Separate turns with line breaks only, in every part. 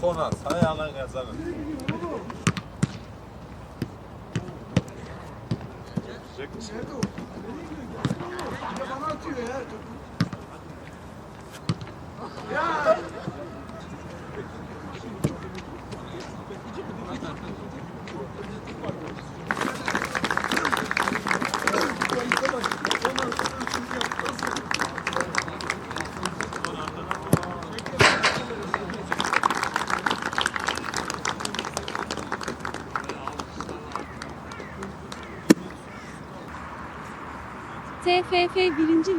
Konas, ayağına kazanın. Çekmiş. Nerede o?
Bana atıyor ya.
TFF 1.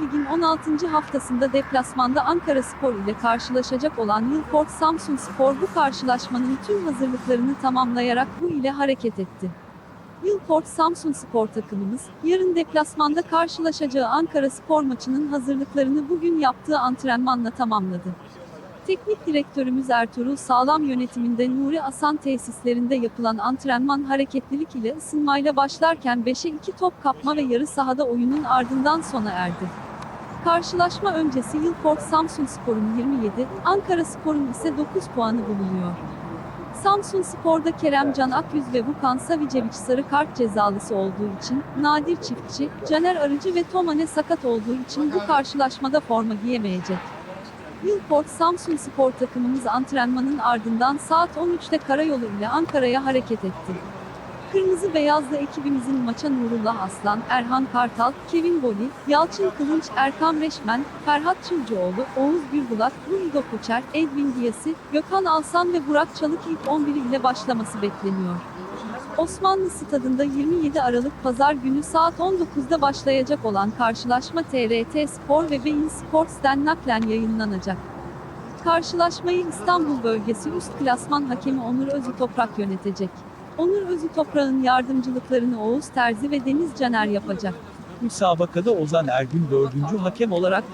Lig'in 16. haftasında deplasmanda Ankara Spor ile karşılaşacak olan Yılport Samsun Spor bu karşılaşmanın tüm hazırlıklarını tamamlayarak bu ile hareket etti. Yılport Samsun Spor takımımız, yarın deplasmanda karşılaşacağı Ankara Spor maçının hazırlıklarını bugün yaptığı antrenmanla tamamladı. Teknik direktörümüz Ertuğrul Sağlam yönetiminde Nuri Asan tesislerinde yapılan antrenman hareketlilik ile ısınmayla başlarken 5'e 2 top kapma ve yarı sahada oyunun ardından sona erdi. Karşılaşma öncesi Yılport Samsun Spor'un 27, Ankara Spor'un ise 9 puanı bulunuyor. Samsun Spor'da Kerem Can Akyüz ve Vukan Savicevic sarı kart cezalısı olduğu için, Nadir Çiftçi, Caner Arıcı ve Tomane sakat olduğu için bu karşılaşmada forma giyemeyecek. Yılport Samsun Spor takımımız antrenmanın ardından saat 13'te karayolu ile Ankara'ya hareket etti. Kırmızı Beyazlı ekibimizin maça Nurullah Aslan, Erhan Kartal, Kevin Boli, Yalçın Kılınç, Erkan Reşmen, Ferhat Çılcıoğlu, Oğuz Gürbulat, Ruhido Koçer, Edwin Diyasi, Gökhan Alsan ve Burak Çalık ilk 11 ile başlaması bekleniyor. Osmanlı Stadında 27 Aralık Pazar günü saat 19'da başlayacak olan karşılaşma TRT Spor ve Bein Sports'ten naklen yayınlanacak. Karşılaşmayı İstanbul Bölgesi Üst Klasman Hakemi Onur Özü Toprak yönetecek. Onur Özü Toprak'ın yardımcılıklarını Oğuz Terzi ve Deniz Caner yapacak.
Müsabakada Ozan Ergün dördüncü hakem olarak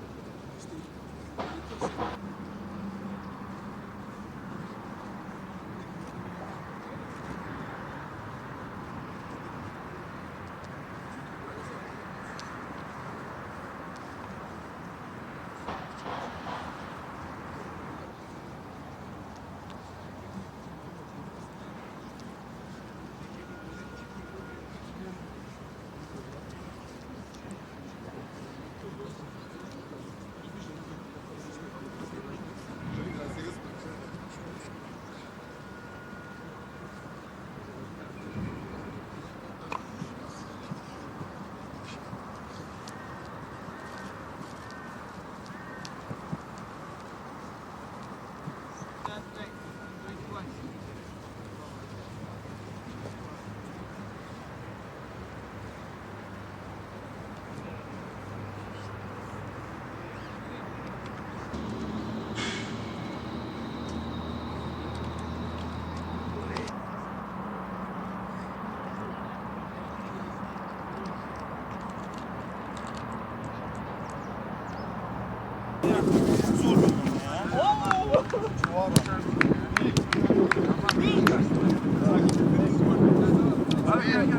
Sen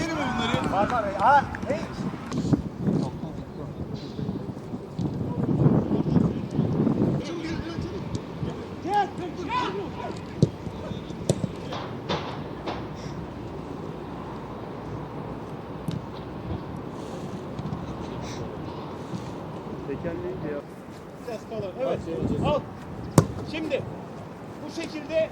deneme bunları. Var var. Ha, hey.
Olarak görevlendirildi.
Evet. Al. Şimdi bu şekilde